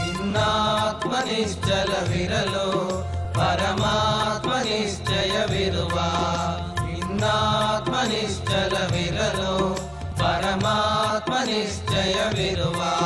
ಇನ್ನಾತ್ಮ ನಿಶ್ಚಲವಿರಲು ಪರಮಾತ್ಮ ನಿಶ್ಚಯವಿರುವ ಇನ್ನಾತ್ಮ ನಿಶ್ಚಲವಿರಲು ಪರಮಾತ್ಮ ನಿಶ್ಚಯವಿರುವ ರಂಗು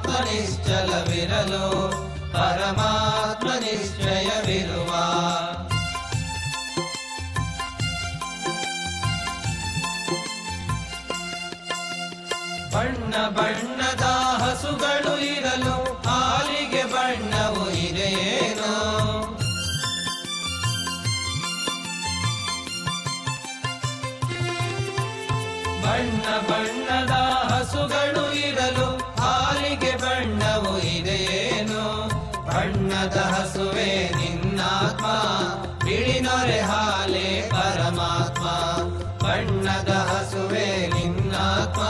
ನಿನ್ನಾತ್ಮ ನಿಶ್ಚಲವಿರಲು ಪರಮಾತ್ಮ ನಿಶ್ಚಯವಿರುವ ಬಣ್ಣ ಬಣ್ಣದ ಹಸುಗಳು ಇರಲು ಹಾಲಿಗೆ ಬಣ್ಣವು ಇದೆಯೇನೋ ಬಣ್ಣ ಬಣ್ಣದ ಹಸುಗಳು ಬಣ್ಣದ ಹಸುವೆ ನಿನ್ನಾತ್ಮ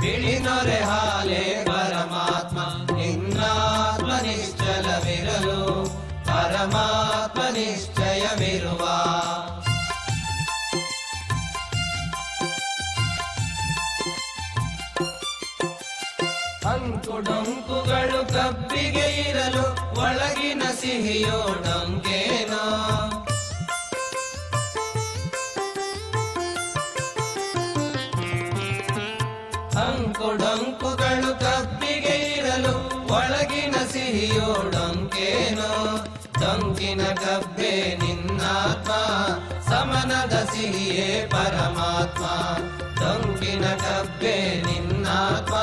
ಬಿಳಿ ನೊರೆ ಹಾಲೆ ಪರಮಾತ್ಮ. ನಿನ್ನಾತ್ಮ ನಿಶ್ಚಲವಿರಲು, ಪರಮಾತ್ಮ ನಿಶ್ಚಯವಿರುವ. ಅಂಕುಡೊಂಕುಗಳು ಕಬ್ಬಿಗೆ ಇರಲು, ಒಳಗಿನ ಸಿಹಿಯೋ ಡೊಂಕೇನೋ. ಅಂಕುಡೊಂಕುಗಳು ಕಬ್ಬಿಗೆ ಇರಲು ಒಳಗಿನ ಸಿಹಿಯೋ ಡೊಂಕೇನೋ? ಕಬ್ಬೆ ನಿನ್ನಾತ್ಮ, ಸಮನದ ಸಿಹಿಯೇ ಪರಮಾತ್ಮ. ಡೊಂಕಿನ ಕಬ್ಬೆ ನಿನ್ನಾತ್ಮ,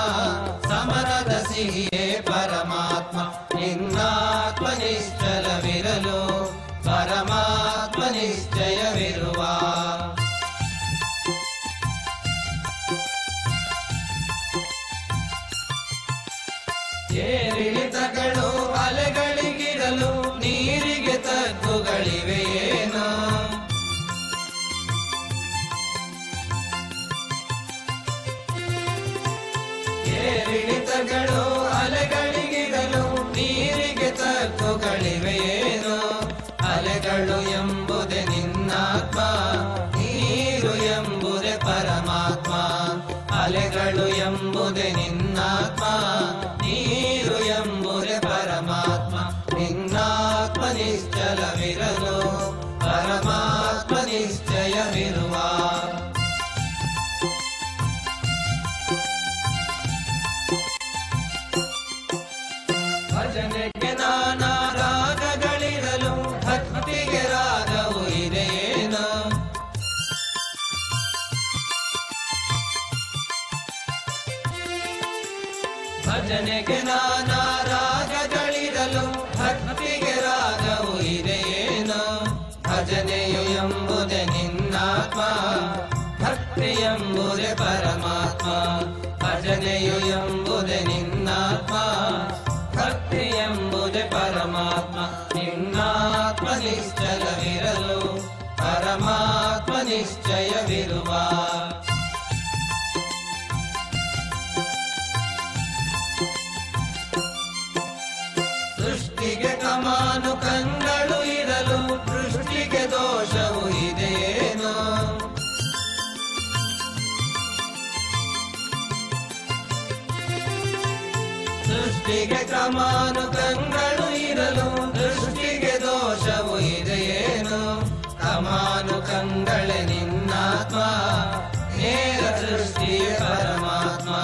ಸಮನದ ಸಿಹಿಯೇ ಪರಮಾತ್ಮ. ನಿನ್ನಾತ್ಮ புகழிவே ನಿಶ್ಚಲವಿರಲು ಪರಮಾತ್ಮ ನಿಶ್ಚಯವಿರುವ. ಭಜನೆಗೆ ನಾನಾ ರಾಗಗಳಿರಲು ಭಕ್ತಿಗೆ ರಾಗವು ಇದೆಯೇನೋ ಭಜನೆಗೆ ನಾನಾ ಭಜನೆಯು ಎಂಬುದೇ ನಿನ್ನಾತ್ಮ, ಭಕ್ತಿ ಎಂಬುದೇ ಪರಮಾತ್ಮ. ಭಜನೆಯು ಎಂಬುದೇ ನಿನ್ನಾತ್ಮ, ಭಕ್ತಿ ಎಂಬುದೇ ಪರಮಾತ್ಮ. ನಿನ್ನಾತ್ಮ ನಿಶ್ಚಲವಿರಲು, ಪರಮಾತ್ಮ ನಿಶ್ಚಯವಿರುವ. ಸೃಷ್ಟಿಗೆ ಕಮಾನು ಸೃಷ್ಟಿಗೆ ಕಮಾನು ಕಂಗಳು ಇರಲು ದೃಷ್ಟಿಗೆ ದೋಷವು ಇದೆಯೇನು? ಕಮಾನು ಕಂಗಳೆ ನಿನ್ನಾತ್ಮ, ನೇರ ದೃಷ್ಟಿ ಪರಮಾತ್ಮ.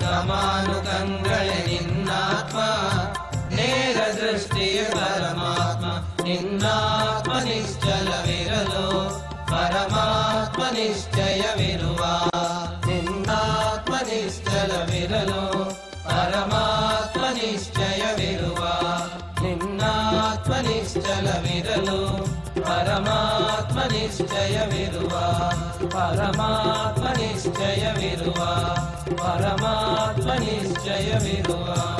ಕಮಾನು ಕಂಗಳೆ ನಿನ್ನಾತ್ಮ, ನೇರ ದೃಷ್ಟಿ ಪರಮಾತ್ಮ. ನಿನ್ನಾತ್ಮ ನಿಶ್ಚಲವಿರಲು, ಪರಮಾತ್ಮ ನಿಶ್ಚಯವಿರುವ निश्चय विरु परमात्मनिश्चयविरुवा।